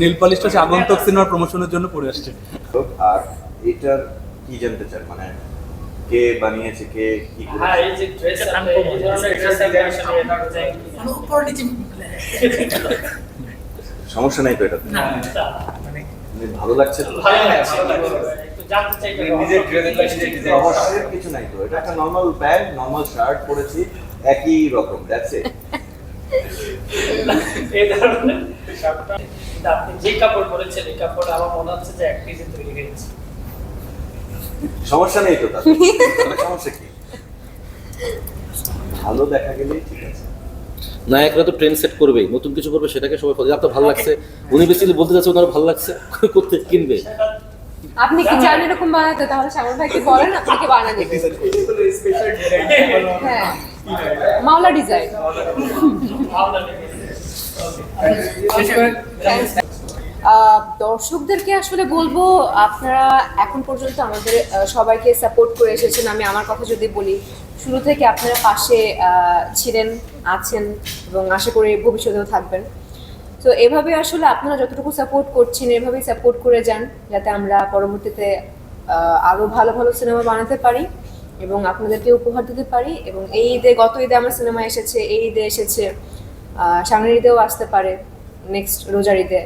নীল পালিশটা হচ্ছে আগন্তুক সিনেমার প্রমোশনের জন্য পরে আসছে। আর এটার কি জানতে চান? মানে কে বানিয়েছে কে কি হ্যাঁ এই যে ড্রেস আপনি ড্রেস আপনি আসলে এটা হচ্ছে মানে উপর নিচে সমস্যা নেই তো এটাতে? না, মানে ভালো লাগছে তো? ভালো লাগছে এটা। সমস্যার কিছু নাই তো। এটা একটা নর্মাল প্যান্ট নর্মাল শার্ট পরেছি একই রকম দ্যাটস ইট এই ধরনের আপনি যে কাপড় পরেছেন এই কাপড় আমার মনে হচ্ছে যে এক পিসে তৈরি হয়েছে সমস্যা নেই তো সমস্যা কি? ভালো দেখা গেলেই ঠিক আছে। নায়করা তো ট্রেন সেট করবেই নতুন কিছু করবে সেটাকে সবাই আপনার ভালো লাগছে? উনি বেসিক্যালি বলতে চাচ্ছে ওনার ভালো লাগছে করতে কিনবে। আপনি কি চান এরকম বানাতে? তাহলে শ্যামল ভাইকে বলেন আপনাকে দেবে হ্যাঁ। মাওলা ডিজাইন। দর্শকদেরকে আসলে বলব, আপনারা এখন পর্যন্ত আমাদের সবাইকে সাপোর্ট করে এসেছেন। আমি আমার কথা যদি বলি, শুরু থেকে আপনারা পাশে ছিলেন, আছেন এবং আশা করি ভবিষ্যতেও থাকবেন। তো এভাবে আসলে আপনারা যতটুকু সাপোর্ট করছেন, এভাবেই সাপোর্ট করে যান, যাতে আমরা পরবর্তীতে আরও ভালো ভালো সিনেমা বানাতে পারি। এবং আপনাদেরকে উপহার দিতে পারি এবং এই ঈদে, গত ঈদে আমার সিনেমা এসেছে, এই ঈদে এসেছে সামনের ঈদেও আসতে পারে নেক্সট রোজার ঈদে।